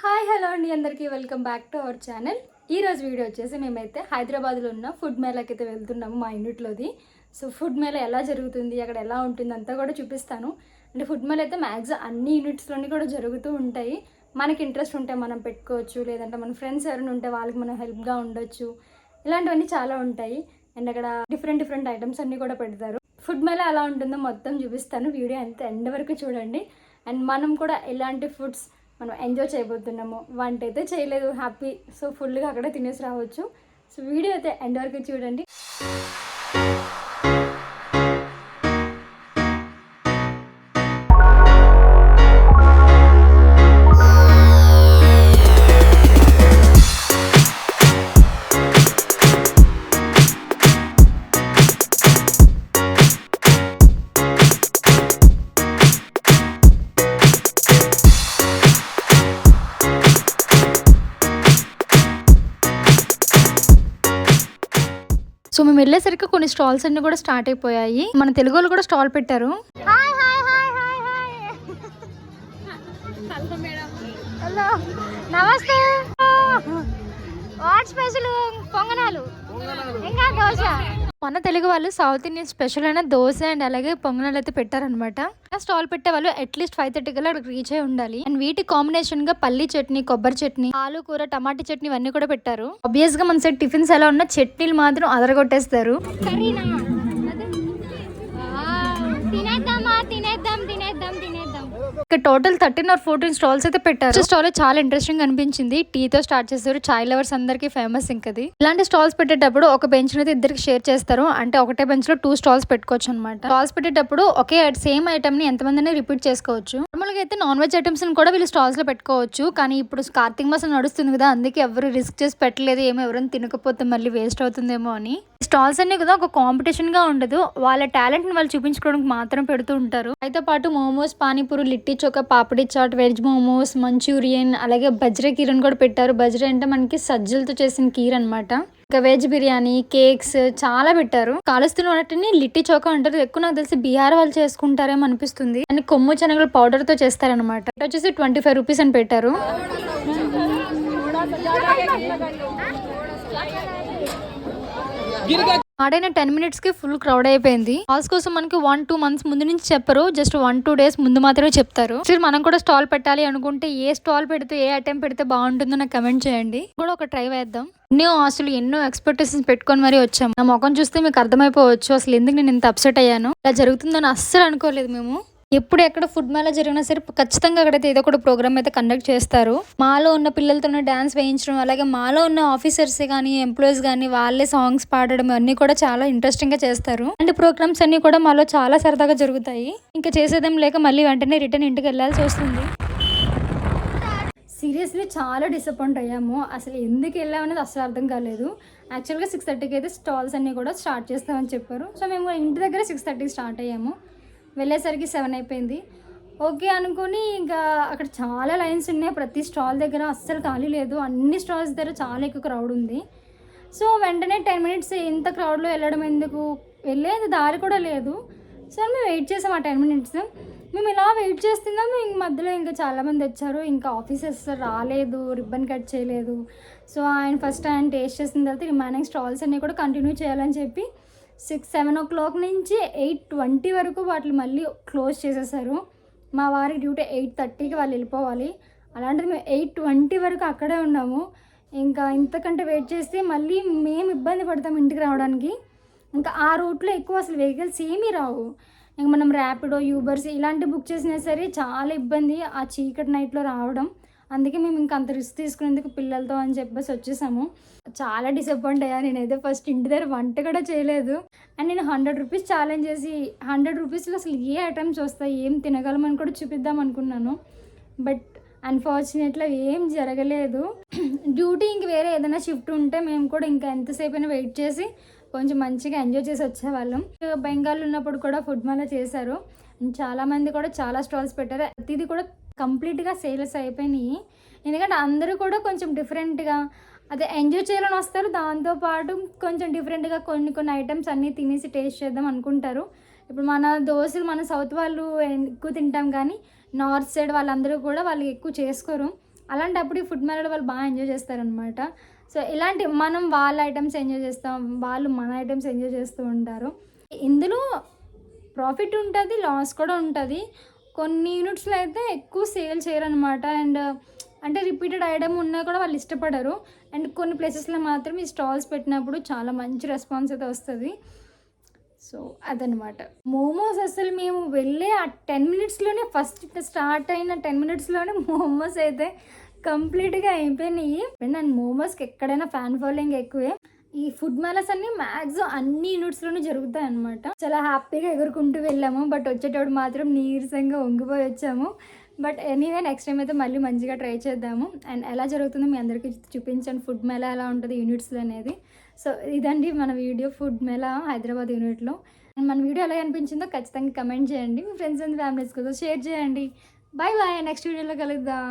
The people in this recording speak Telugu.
హాయ్ హలో అండి అందరికీ. Welcome back to our channel. ఈ రోజు వీడియో వచ్చేసి మేమైతే హైదరాబాద్లో ఉన్న ఫుడ్ మేళాకి అయితే వెళ్తున్నాము మా యూనిట్లోది సో ఫుడ్ మేళా ఎలా జరుగుతుంది అక్కడ ఎలా ఉంటుంది అంతా కూడా చూపిస్తాను. అంటే ఫుడ్ మేళ అయితే మ్యాక్సిమం అన్ని యూనిట్స్లోని కూడా జరుగుతూ ఉంటాయి. మనకి ఇంట్రెస్ట్ ఉంటే మనం పెట్టుకోవచ్చు లేదంటే మన ఫ్రెండ్స్ ఎవరైనా ఉంటే వాళ్ళకి మనం హెల్ప్గా ఉండొచ్చు. ఇలాంటివన్నీ చాలా ఉంటాయి. అండ్ అక్కడ డిఫరెంట్ డిఫరెంట్ ఐటమ్స్ అన్నీ కూడా పెడతారు. ఫుడ్ మేళ ఎలా ఉంటుందో మొత్తం చూపిస్తాను. వీడియో అంత ఎండ్ వరకు చూడండి. అండ్ మనం కూడా ఎలాంటి ఫుడ్స్ మనం ఎంజాయ్ చేయబోతున్నాము. వంట అయితే చేయలేదు హ్యాపీ సో ఫుల్గా అక్కడే తినేసి రావచ్చు. సో వీడియో అయితే ఎండ్ వరకు చూడండి. సో మేము వెళ్ళేసరికి కొన్ని స్టాల్స్ అన్ని కూడా స్టార్ట్ అయిపోయాయి. మన తెలుగు వాళ్ళు కూడా స్టాల్ పెట్టారు. నమస్తే. వాట్ స్పెషల్ పొంగనాలు ఇంకా దోశ. మన తెలుగు వాళ్ళు సౌత్ ఇండియన్ స్పెషల్ అయిన దోశ అండ్ అలాగే పొంగనాలు అయితే పెట్టారనమాట స్టాల్ పెట్టే వాళ్ళు అట్లీస్ట్ ఫైవ్ థర్టీ కల్లా అక్కడికి రీచ్ అయి ఉండాలి. అండ్ వీటి కాంబినేషన్గా పల్లి చట్నీ కొబ్బరి చట్నీ ఆలు కూర టమాటా చట్నీ ఇవన్నీ కూడా పెట్టారు. ఆబ్వియస్గా మన సైడ్ టిఫిన్స్ ఎలా ఉన్నా చట్నీలు మాత్రం అదరగొట్టేస్తారు. ఇక్కడ total thirteen or fourteen stalls అయితే పెట్టారు. స్టాల్ చాలా ఇంట్రెస్టింగ్ అనిపించింది. టీ తో స్టార్ట్ చేస్తారు చాయ్ లవర్స్ అందరికి ఫేమస్ ఇంకది. ఇలాంటి స్టాల్స్ పెట్టేటప్పుడు ఒక బెంచ్ అయితే ఇద్దరికి షేర్ చేస్తారు. అంటే ఒకటే బెంచ్లో టూ స్టాల్స్ పెట్టుకోవచ్చు అనమాట స్టాల్స్ పెట్టేటప్పుడు ఒకే సేమ్ ఐటమ్ని ఎంతమంది రిపీట్ చేసుకోవచ్చు. నార్మల్గా అయితే నాన్ వెజ్ ఐటమ్స్ని కూడా వీళ్ళు స్టాల్స్లో పెట్టుకోవచ్చు. కానీ ఇప్పుడు కార్తీక మాసం నడుస్తుంది కదా అందుకే ఎవరు రిస్క్ చేసి పెట్టలేదు ఏమో ఎవరైనా తినకపోతే మళ్ళీ వేస్ట్ అవుతుందేమో అని. స్టాల్స్ అన్ని కదా ఒక కాంపిటీషన్గా ఉండదు. వాళ్ళ టాలెంట్ని వాళ్ళు చూపించుకోవడానికి మాత్రం పెడుతూ ఉంటారు. అయితే పాటు మోమోస్ పానీపూరి లిట్టి చోక పాపిడి చాట్ వెజ్ మోమోస్ మంచూరియన్ అలాగే బజ్రా కీరని కూడా పెట్టారు. బజ్రా అంటే మనకి సజ్జలతో చేసిన కీర్ అన్నమాట. ఇంకా వెజ్ బిర్యానీ కేక్స్ చాలా పెట్టారు. కాలుస్తున్న వాటిని లిట్టి చోక అంటారు. ఎక్కువ నాకు తెలిసి బీహార్ వాళ్ళు చేసుకుంటారేమో అనిపిస్తుంది. అని కొమ్ము శనగలు పౌడర్తో చేస్తారనమాట వచ్చేసి ట్వంటీ ఫైవ్ రూపీస్ అని పెట్టారు. ఆడైన టెన్ మినిట్స్కి ఫుల్ క్రౌడ్ అయిపోయింది. హాల్స్ కోసం మనకి వన్ టూ మంత్స్ ముందు నుంచి చెప్పరు. జస్ట్ వన్ టూ డేస్ ముందు మాత్రమే చెప్తారు. సరే మనం కూడా స్టాల్ పెట్టాలి అనుకుంటే ఏ స్టాల్ పెడితే ఏ అటెంప్ట్ పెడితే బాగుంటుందో నాకు కమెంట్ చేయండి. కూడా ఒక ట్రై వేద్దాం. ఎన్నో ఆశలు ఎన్నో ఎక్స్పెక్టేషన్స్ పెట్టుకొని మరీ వచ్చాము నా ముఖం చూస్తే మీకు అర్థమైపోవచ్చు. అసలు ఎందుకు నేను ఇంత అప్సెట్ అయ్యాను? ఇలా జరుగుతుందని అస్సలు అనుకోలేదు మేము. ఎప్పుడు ఎక్కడ ఫుడ్ మేళ జరిగినా సరే ఖచ్చితంగా అక్కడైతే ఏదో ఒకటి ప్రోగ్రామ్ అయితే కండక్ట్ చేస్తారు. మాలో ఉన్న పిల్లలతోనే డాన్స్ వేయించడం అలాగే మాలో ఉన్న ఆఫీసర్స్ కానీ ఎంప్లాయీస్ కానీ వాళ్ళే సాంగ్స్ పాడడం అన్ని కూడా చాలా ఇంట్రెస్టింగ్గా చేస్తారు. అండ్ ప్రోగ్రామ్స్ అన్ని కూడా మాలో చాలా సరదాగా జరుగుతాయి. ఇంకా చేసేదేం లేక మళ్ళీ వెంటనే రిటర్న్ ఇంటికి వెళ్ళాల్సి వస్తుంది. సీరియస్లీ చాలా డిసప్పాయింట్ అయ్యాము. అసలు ఎందుకు వెళ్ళామనేది అసలు అర్థం కాలేదు. యాక్చువల్గా సిక్స్ థర్టీకి అయితే స్టాల్స్ అన్నీ కూడా స్టార్ట్ చేస్తామని చెప్పారు. సో మేము ఇంటి దగ్గర సిక్స్ థర్టీకి స్టార్ట్ అయ్యాము. వెళ్ళేసరికి సెవెన్ అయిపోయింది. ఓకే అనుకుని ఇంకా అక్కడ చాలా లైన్స్ ఉన్నాయి. ప్రతి స్టాల్ దగ్గర అస్సలు ఖాళీ లేదు. అన్ని స్టాల్స్ దగ్గర చాలా ఎక్కువ క్రౌడ్ ఉంది. సో వెంటనే టెన్ మినిట్స్ ఇంత క్రౌడ్లో వెళ్ళడం ఎందుకు? వెళ్ళేది దారి కూడా లేదు. సో మేము వెయిట్ చేసాం ఆ టెన్ మినిట్స్. మేము ఇలా వెయిట్ చేస్తున్నాము. ఇంక మధ్యలో ఇంకా చాలామంది వచ్చారు. ఇంకా ఆఫీసర్స్ రాలేదు రిబ్బన్ కట్ చేయలేదు. సో ఆయన ఫస్ట్ ఆయన టేస్ట్ చేసిన తర్వాత రిమైనింగ్ స్టాల్స్ అన్నీ కూడా కంటిన్యూ చేయాలని చెప్పి సిక్స్ సెవెన్ ఓ క్లాక్ నుంచి ఎయిట్ ట్వంటీ వరకు వాటిని మళ్ళీ క్లోజ్ చేసేసారు. మా వారి డ్యూటీ ఎయిట్ థర్టీకి వాళ్ళు వెళ్ళిపోవాలి. అలాంటిది మేము ఎయిట్ ట్వంటీ వరకు అక్కడే ఉన్నాము. ఇంకా ఇంతకంటే వెయిట్ చేస్తే మళ్ళీ మేము ఇబ్బంది పడతాం ఇంటికి రావడానికి. ఇంకా ఆ రూట్లో ఎక్కువ అసలు వెహికల్స్ ఏమీ రావు. ఇంకా మనం ర్యాపిడో యూబర్స్ ఇలాంటి బుక్ చేసినా సరే చాలా ఇబ్బంది ఆ చీకటి నైట్లో రావడం. అందుకే మేము ఇంకా అంత రిస్క్ తీసుకునేందుకు పిల్లలతో అని చెప్పేసి వచ్చేసాము. చాలా డిసప్పాయింట్ అయ్యా. నేనైతే ఫస్ట్ ఇంటి దగ్గర వంట కూడా చేయలేదు. అండ్ నేను హండ్రెడ్ రూపీస్ ఛాలెంజ్ చేసి హండ్రెడ్ రూపీస్లో అసలు ఏ ఐటమ్స్ వస్తాయి ఏం తినగలమని కూడా చూపిద్దాం అనుకున్నాను. బట్ అన్ఫార్చునేట్లీ ఏం జరగలేదు. డ్యూటీ ఇంక వేరే ఏదైనా షిఫ్ట్ ఉంటే మేము కూడా ఇంకా ఎంతసేపు అయినా వెయిట్ చేసి కొంచెం మంచిగా ఎంజాయ్ చేసి వచ్చేవాళ్ళం. బెంగాల్ ఉన్నప్పుడు కూడా ఫుడ్ మేళ చేశారు. చాలా మంది కూడా చాలా స్టాల్స్ పెట్టారు. ప్రతిదీ కూడా కంప్లీట్గా సేల్స్ అయిపోయినాయి. ఎందుకంటే అందరూ కూడా కొంచెం డిఫరెంట్గా అదే ఎంజాయ్ చేయాలని వస్తారు. దాంతోపాటు కొంచెం డిఫరెంట్గా కొన్ని కొన్ని ఐటమ్స్ అన్నీ తినేసి టేస్ట్ చేద్దాం అనుకుంటారు. ఇప్పుడు మన దోశలు మన సౌత్ వాళ్ళు ఎక్కువ తింటాం కానీ నార్త్ సైడ్ వాళ్ళందరూ కూడా వాళ్ళు ఎక్కువ చేసుకోరు. అలాంటప్పుడు ఈ ఫుడ్ మేళలో వాళ్ళు బాగా ఎంజాయ్ చేస్తారనమాట సో ఇలాంటి మనం వాళ్ళ ఐటమ్స్ ఎంజాయ్ చేస్తాం వాళ్ళు మన ఐటమ్స్ ఎంజాయ్ చేస్తూ ఉంటారు. ఇందులో ప్రాఫిట్ ఉంటుంది లాస్ కూడా ఉంటుంది. కొన్ని యూనిట్స్లో అయితే ఎక్కువ సేల్ చేయరనమాట అండ్ అంటే రిపీటెడ్ ఐటమ్ ఉన్నా కూడా వాళ్ళు ఇష్టపడరు. అండ్ కొన్ని ప్లేసెస్లో మాత్రం ఈ స్టాల్స్ పెట్టినప్పుడు చాలా మంచి రెస్పాన్స్ అయితే వస్తుంది. సో అదనమాట మోమోస్ అసలు మేము వెళ్ళే ఆ టెన్ మినిట్స్లోనే ఫస్ట్ స్టార్ట్ అయిన టెన్ మినిట్స్లోనే మోమోస్ అయితే కంప్లీట్గా అయిపోయినాయి. అండ్ మోమోస్కి ఎక్కడైనా ఫ్యాన్ ఫాలోయింగ్ ఎక్కువే. ఈ ఫుడ్ మేళస్ అన్ని మ్యాక్సిమం అన్ని యూనిట్స్లోనూ జరుగుతాయి అనమాట చాలా హ్యాపీగా ఎగురుకుంటూ వెళ్ళాము. బట్ వచ్చేటప్పుడు మాత్రం నీరసంగా వంగిపోయి వచ్చాము. బట్ ఎనీవే నెక్స్ట్ టైం అయితే మళ్ళీ మంచిగా ట్రై చేద్దాము. అండ్ ఎలా జరుగుతుందో మీ అందరికీ చూపించండి. ఫుడ్ మేళ ఎలా ఉంటుంది యూనిట్స్లో అనేది. సో ఇదండి మన వీడియో ఫుడ్ మెలా హైదరాబాద్ యూనిట్లో అండ్ మన వీడియో ఎలా అనిపించిందో ఖచ్చితంగా కమెంట్ చేయండి. మీ ఫ్రెండ్స్ అండ్ ఫ్యామిలీస్ కోసం షేర్ చేయండి. బాయ్ బాయ్ నెక్స్ట్ వీడియోలో కలుద్దాం.